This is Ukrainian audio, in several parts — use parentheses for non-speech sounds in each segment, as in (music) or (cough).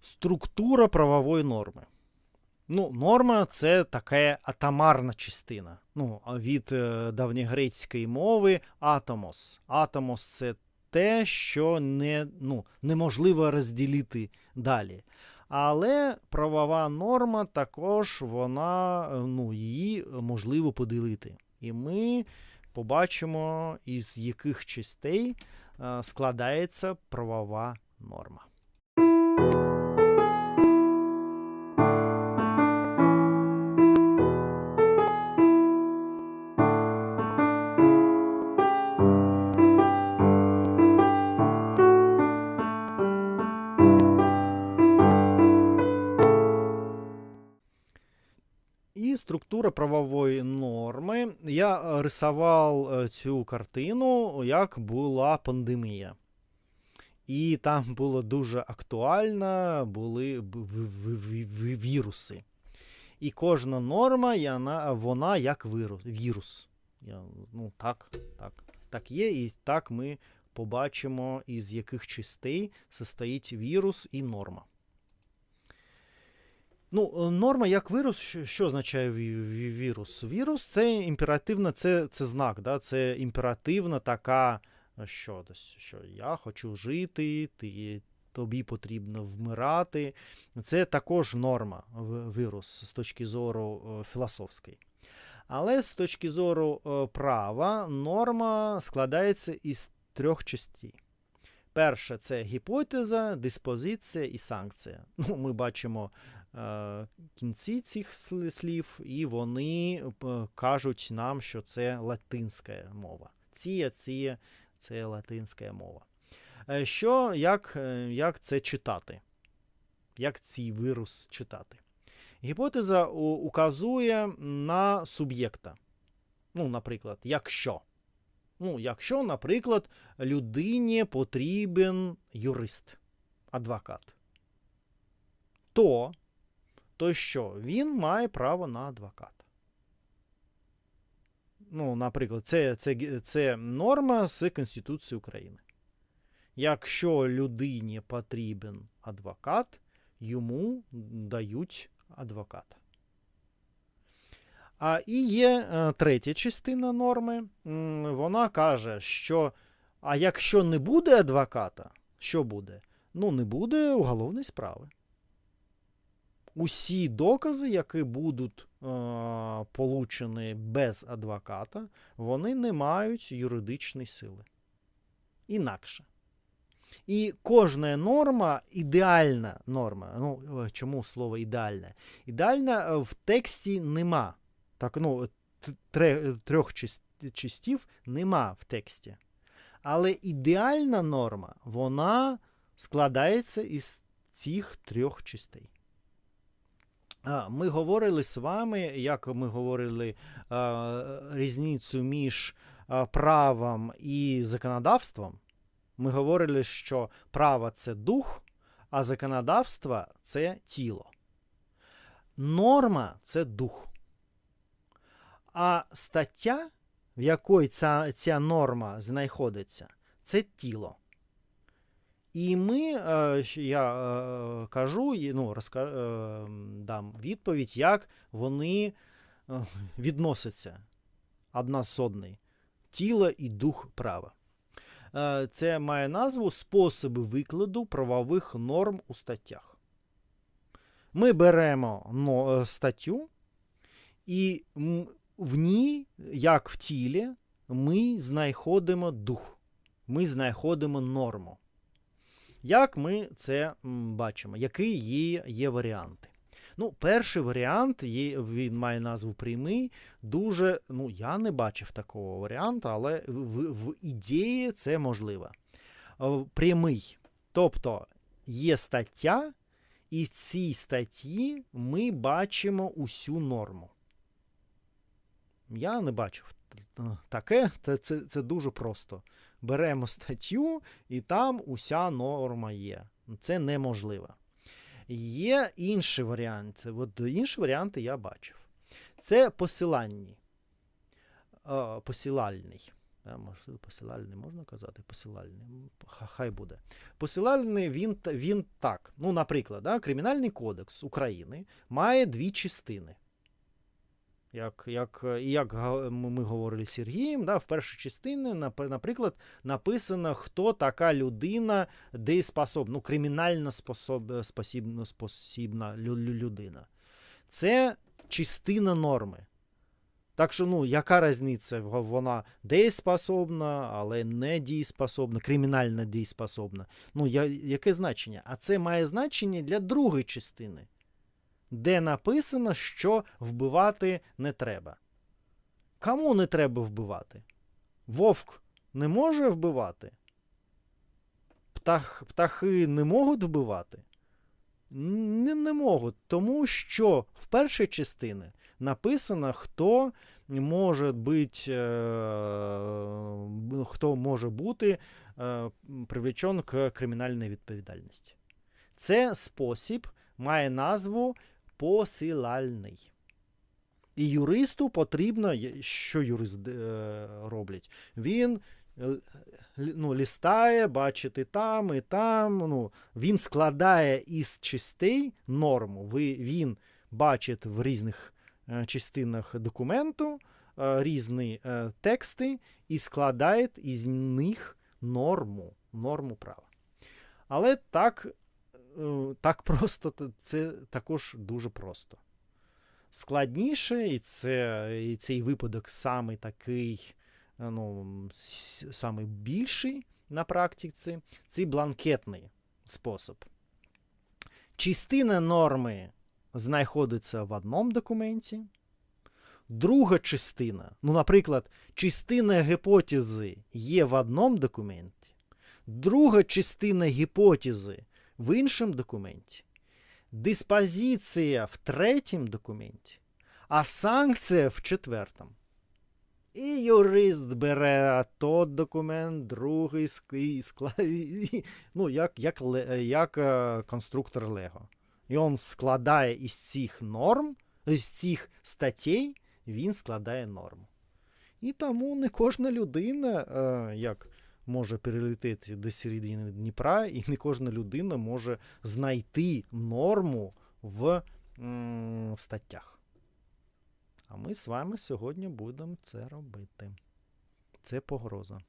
Структура правової норми. Ну, норма це така атомарна частина. Ну, від е, давньогрецької мови атомос. Атомос це те, що не, ну, неможливо розділити далі. Але правова норма також вона, е, ну, її можливо поділити. І ми побачимо, із яких частей е, складається правова норма. І структура правової норми. Я е, рисував е, цю картину, як була пандемія. І там було дуже актуально, були віруси. І кожна норма, вона, вона як вірус. Я, ну, так, так, так є, і так ми побачимо, із яких частей состоїть вірус і норма. Ну, е, норма як вірус, що, означає ві- ві- вірус? Вірус це імперативна, це, це знак, да? це імперативна така, е, що, що я хочу жити, ти, тобі потрібно вмирати. Це також норма, вірус з точки зору е, філософської. Але з точки зору права, норма складається із трьох частей. Перше це гіпотеза, диспозиція і санкція. (laughs) Ну, ми бачимо кінці цих слів, і вони е, кажуть нам, що це латинська мова. Ція, ція це латинська мова. Е, Що, як, е, як це читати? Як цей вірус читати? Гіпотеза указує на суб'єкта. Ну, наприклад, якщо. Ну, якщо, наприклад, людині потрібен юрист, адвокат, то, то що? Він має право на адвоката. Ну, наприклад, це, це, це норма з Конституції України. Якщо людині потрібен адвокат, йому дають адвоката. А і є е, третя частина норми. Вона каже, що а якщо не буде адвоката, що буде? Ну, не буде уголовної справи. Усі докази, які будуть е, получені без адвоката, вони не мають юридичної сили. Інакше. І кожна норма ідеальна норма. Ну, е, чому слово ідеальна? Ідеальна е, в тексті нема. Так, ну, трьох частів нема в тексті. Але ідеальна норма, вона складається із цих трьох частей. Ми говорили з вами, як ми говорили різницю між правом і законодавством. Ми говорили, що право це дух, а законодавство це тіло. Норма це дух. А стаття, в якій ця, ця норма знаходиться, це тіло. І ми, я е, кажу, ну, розка, дам відповідь, як вони е, (laughs) відносяться одна з одної. Тіло і дух права. Е, Це має назву способи викладу правових норм у статтях. Ми беремо е, статтю, і в ній, як в тілі, ми знаходимо дух, ми знаходимо норму. Як ми це бачимо? Які є, є варіанти? Ну, перший варіант, є, він має назву прямий. Дуже, ну, я не бачив такого варіанту, але в, в ідеї це можливо. Е, Прямий. Тобто є стаття, і в цій статті ми бачимо усю норму. Я не бачив таке, це, це, це дуже просто. Беремо статтю, і там уся норма є. Це неможливо. Є інші варіанти. От інші варіанти я бачив. Це посиланні. Е, посилальний. Може, посилальний можна казати? Посилальний. Хай буде. Посилальний він, він так. Ну, наприклад, да, Кримінальний кодекс України має дві частини. Як, як, як ми говорили з Сергієм, да, в першій частині, наприклад, написано, хто така людина дееспособна, ну, кримінально способ, спосібна, спосібна лю- лю- людина. Це частина норми. Так що, ну, яка різниця? Вона дееспособна, але не дієспособна, кримінально дієспособна. Ну, я, яке значення? А це має значення для другої частини, де написано, що вбивати не треба. Кому не треба вбивати? Вовк не може вбивати? Птах, птахи не можуть вбивати? Не, не можуть, тому що в першій частині написано, хто може бути, е, хто може бути е, привлечен к кримінальній відповідальності. Це спосіб має назву посилальний. І юристу потрібно, що юрист е, роблять? Він е, ну, лістає, бачить і там, і там. Ну, він складає із частей норму. Ви, він бачить в різних е, частинах документу е, різні е, тексти і складає із них норму, норму права. Але так, так (laughs) просто це також дуже просто. Складніше, і, це, і цей випадок самий такий, е, ну, с- самий більший на практиці, це бланкетний спосіб. Частина норми знаходиться в одному документі. Друга частина, ну, наприклад, частина гіпотези є в одному документі, друга частина гіпотези в іншому документі, диспозиція в третьому документі, а санкція в четвертому. І юрист бере тот документ, другий ск- і скла... і- ну, як, як, як е, конструктор Лего. І він складає із цих норм, із цих статей, він складає норму. І тому не кожна людина, е, як може перелетіти до середини Дніпра, і не кожна людина може знайти норму в, в статтях. А ми з вами сьогодні будемо це робити. Це погроза.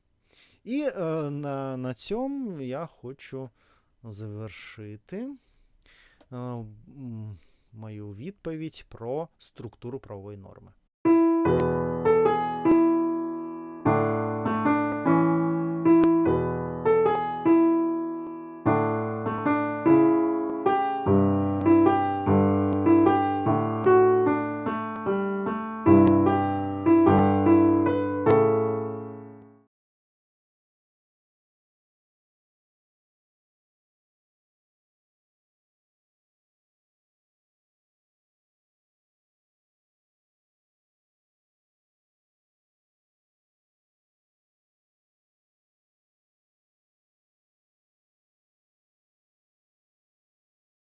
І е, на, на цьому я хочу завершити е, мою відповідь про структуру правової норми.